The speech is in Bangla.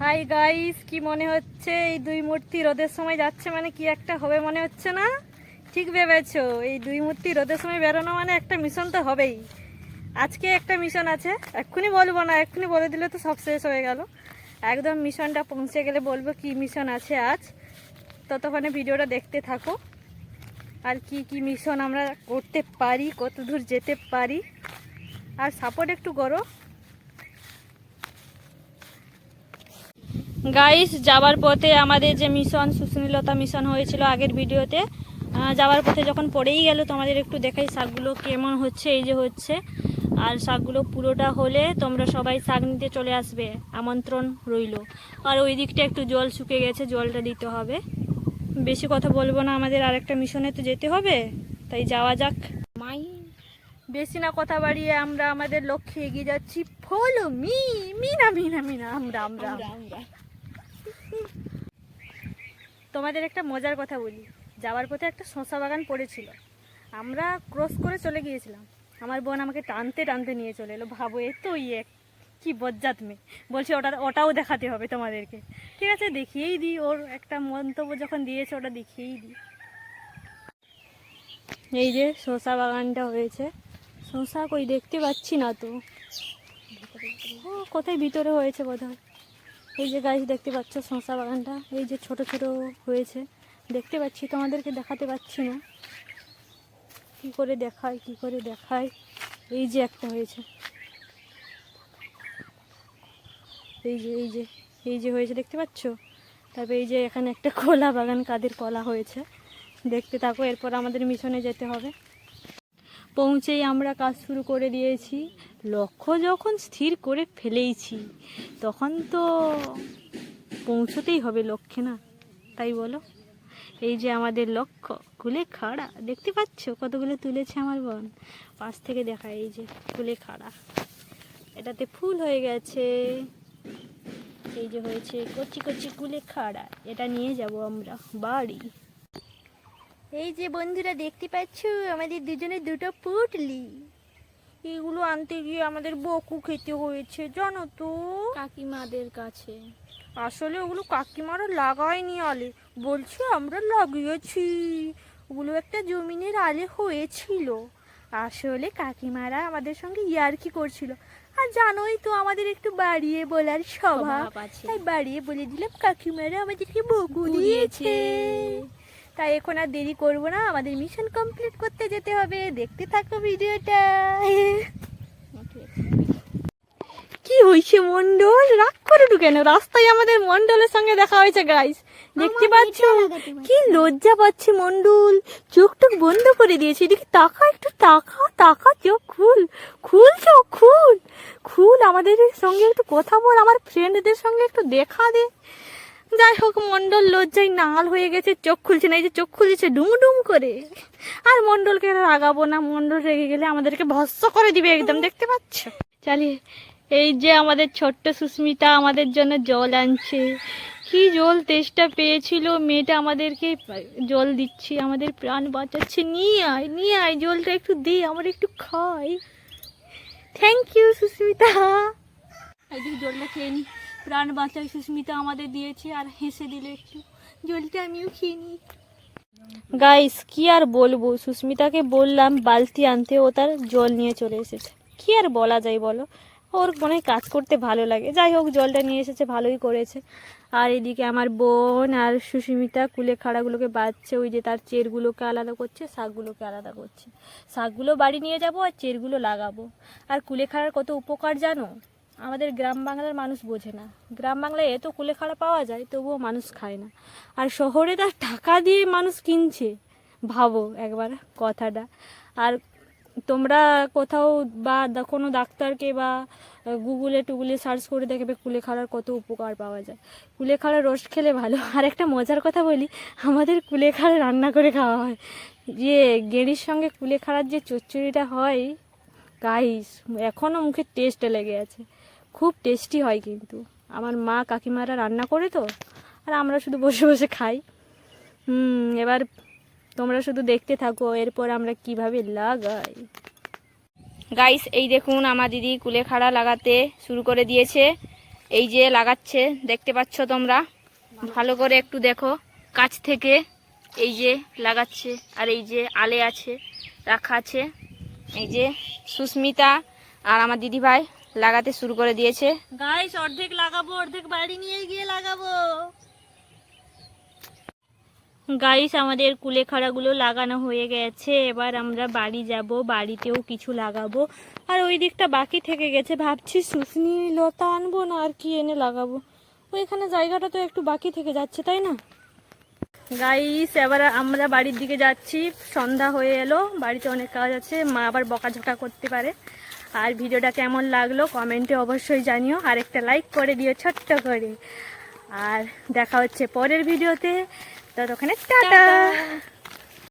হাই গাইস কি মনে হচ্ছে? এই দুই মূর্তি রোদের সময় যাচ্ছে মানে কি একটা হবে মনে হচ্ছে না? ঠিক ভেবেছো? এই দুই মূর্তি রোদের সময় বেরোনো মানে একটা মিশন তো হবেই। আজকে একটা মিশন আছে। এক্ষুনি বলব না, এক্ষুনি বলে দিলে তো সব শেষ হয়ে গেল। একদম মিশনটা পৌঁছে গেলে বলব কি মিশন আছে আজ। ততক্ষণে ভিডিওটা দেখতে থাকো। আর কি কি মিশন আমরা করতে পারি, কত দূর যেতে পারি। আর সাপোর্ট একটু করো। গাইস যাওয়ার পথে আমাদের যে মিশন সুস্মিলতা মিশন হয়েছিল আগের ভিডিওতে যাওয়ার পথে যখন পড়েই গেল তোমাদের একটু দেখাই শাকগুলো কেমন হচ্ছে এই যে হচ্ছে। আর শাকগুলো পুরোটা হলে তোমরা সবাই শাক নিতে চলে আসবে আমন্ত্রণ রইল। আর ওই দিকটা একটু জল শুকে গেছে জলটা দিতে হবে। বেশি কথা বলব না আমাদের আরেকটা মিশনে তো যেতে হবে। তাই যাওয়া যাক। মাই বেশি না কথা বাড়িয়ে আমরা আমাদের লক্ষ্যে এগিয়ে যাচ্ছি। ফলো মি মিনা মিনা মিনা আমরা। আমরা আমরা। তোমাদের একটা মজার কথা বলি। যাওয়ার পথে একটা শশা বাগান পড়েছিল। আমরা ক্রস করে চলে গিয়েছিলাম। আমার বোন আমাকে টানতে টানতে নিয়ে চলে এলো। ভাবো, এ তো ইয়ে কি বজ্জাত মেয়ে। বলছি, ওটা, ওটাও দেখাতে হবে তোমাদেরকে। ঠিক আছে, দেখিয়েই দিই। ওর একটা মন্তব্য যখন দিয়েছে, ওটা দেখিয়েই দিই। এই যে শশা বাগানটা হয়েছে। শশা কই? দেখতে পাচ্ছি না তো। কোথায় ভিতরে হয়েছে বোধহয়? এই যে গাছ দেখতে পাচ্ছ শশা বাগানটা? এই যে ছোট ছোট হয়েছে। দেখতে পাচ্ছি, তোমাদেরকে দেখাতে পাচ্ছি না। কি করে দেখায়, কি করে দেখায়? এই যে একটা হয়েছে। এই যে এই যে এই যে হয়েছে, দেখতে পাচ্ছ? তারপরে এই যে এখানে একটা কলা বাগান, কাদের কলা হয়েছে। দেখতে থাকো, এরপর আমাদের মিশনে যেতে হবে। পৌঁছেই আমরা কাজ শুরু করে দিয়েছি। লক্ষ্য যখন স্থির করে ফেলেইছি, তখন তো পৌঁছতেই হবে লক্ষ্যে না, তাই বলো? এই যে আমাদের লক্ষ্য, কুলে খাড়া, দেখতে পাচ্ছ কতগুলো তুলেছে আমার বোন? পাশ থেকে দেখা, এই যে কুলে খাড়া, এটাতে ফুল হয়ে গেছে। এই যে হয়েছে কচি কচি কুলে খাড়া, এটা নিয়ে যাব আমরা বাড়ি। এই যে বন্ধুরা দেখতে পাচ্ছ আমাদের দুজনের দুটো পুটলি। এগুলো আনতে গিয়ে আমাদের বকু খেতে হয়েছে জানো তো। কাকিমাদের কাছে। আসলে ওগুলো কাকিমারা লাগায়নি আলে বলছে আমরা লাগিয়েছি। ওগুলো একটা জমিনের আলে হয়েছিল। আসলে কাকিমারা আমাদের সঙ্গে ইয়ার্কি করছিল। আর জানোই তো আমাদের একটু বাড়িয়ে বলার স্বভাব। তাই বাড়িয়ে বলে দিলাম কাকিমারা আমাদেরকে বকু দিয়েছে। তাই এখন আর দেরি করব না আমাদের মিশন কমপ্লিট করতে যেতে হবে। দেখতে থাকো ভিডিওটা। কি হয়েছে মন্ডল? রাগ করে কেন রাস্তায় আমাদের মন্ডলের সঙ্গে দেখা হয়েছে গাইস দেখতে পাচ্ছ? কি লজ্জা পাচ্ছে মন্ডল। চোখ টোক বন্ধ করে দিয়েছে। এদিকে তাকা একটু তাকা তাকা চোখ খুল। খুল চোখ খুল। খুল আমাদের সঙ্গে একটু কথা বল আমার ফ্রেন্ডদের সঙ্গে একটু দেখা দে। যাই হোক মন্ডল লজ্জায় নাল হয়ে গেছে, চোখ খুলছে না, এই যে চোখ খুলছে ডুম ডুম করে। আর মন্ডলকে রাগাবো না মন্ডল রেগে গেলে আমাদেরকে ভস্য করে দিবে একদম, দেখতে পাচ্ছ? চালিয়ে, এই যে আমাদের ছোট্ট সুস্মিতা আমাদের জন্য জল আনছে। কি জল তেষ্টা পেয়েছিল, মেয়েটা আমাদেরকে জল দিচ্ছে, আমাদের প্রাণ বাঁচাচ্ছে। নিয়ে আয় নিয়ে আয়, জলটা একটু দে, আমরা একটু খাই। Thank you Susmita. জলটা খেয়ে নি। প্রাণ বাঁচাই সুস্মিতা আমাদের দিয়েছে আর হেসে দিল একটু। জলটা আমিও খেয়ে নিই। গাইস কি আর বলব? সুস্মিতাকে বললাম, বালতি আনতে, ও তার জল নিয়ে চলে এসেছে। কি আর বলা যায় বলো? ওর মনে হয় কাজ করতে ভালো লাগে। যাই হোক, জলটা নিয়ে এসেছে, ভালোই করেছে। আর এদিকে আমার বোন আর সুস্মিতা কুলে খাড়াগুলোকে বাঁচছে ওই যে তার চেরগুলোকে আলাদা করছে, শাকগুলোকে আলাদা করছে। শাকগুলো বাড়ি নিয়ে যাব আর চেরগুলো লাগাবো। আর কুলে খাড়ার কত উপকার জানো? আমাদের গ্রাম বাংলার মানুষ বোঝে না। গ্রাম বাংলায় এত কুলে খাড়া পাওয়া যায়, তবুও মানুষ খায় না। আর শহরে তার টাকা দিয়ে মানুষ কিনছে, ভাবো একবার কথাটা। আর তোমরা কোথাও বা কোনো ডাক্তারকে বা গুগলে টুগুলে সার্চ করে দেখবে কুলেখাড়ার কত উপকার পাওয়া যায়। কুলেখাড়ার রস খেলে ভালো। আর একটা মজার কথা বলি, আমাদের কুলেখাড়া রান্না করে খাওয়া হয়। যে গেঁড়ির সঙ্গে কুলেখাড়ার যে চচ্চড়িটা হয় গাইস এখনও মুখে টেস্ট লেগে আছে। খুব টেস্টি হয় কিন্তু। আমার মা কাকিমারা রান্না করে তো, আর আমরা শুধু বসে বসে খাই। হুম, এবার তোমরা শুধু দেখতে থাকো, এরপর আমরা কীভাবে লাগাই। গাইস এই দেখুন আমার দিদি কুলেখাড়া লাগাতে শুরু করে দিয়েছে। এই যে লাগাচ্ছে, দেখতে পাচ্ছ তোমরা? ভালো করে একটু দেখো। কাছ থেকে এই যে লাগাচ্ছে, আর এই যে আলে আছে, রাখা আছে। এই যে সুস্মিতা আর আমার দিদি ভাই লাগাতে শুরু করে দিয়েছে। গাইস অর্ধেক লাগাবো, অর্ধেক বাড়ি নিয়ে গিয়ে লাগাবো। গাইস আমাদের কুলেখাড়াগুলো লাগানো হয়ে গেছে। এবার আমরা বাড়ি যাব, বাড়িতেও কিছু লাগাবো। আর ওই দিকটা বাকি থেকে গেছে। ভাবছি শুশনি লতা আনব না আর কি এনে লাগাবো। ওইখানে জায়গাটা তো একটু বাকি থেকে যাচ্ছে, তাই না? গাইস এবার আমরা বাড়ির দিকে যাচ্ছি। সন্ধ্যা হয়ে এলো, বাড়িতে অনেক কাজ আছে। মা আবার বকাঝকা করতে পারে। আর ভিডিওটা কেমন লাগল কমেন্টে অবশ্যই জানিও। আর একটা লাইক করে দিও ছোট্ট করে। আর দেখা হচ্ছে পরের ভিডিওতে। ততক্ষণে টাটা।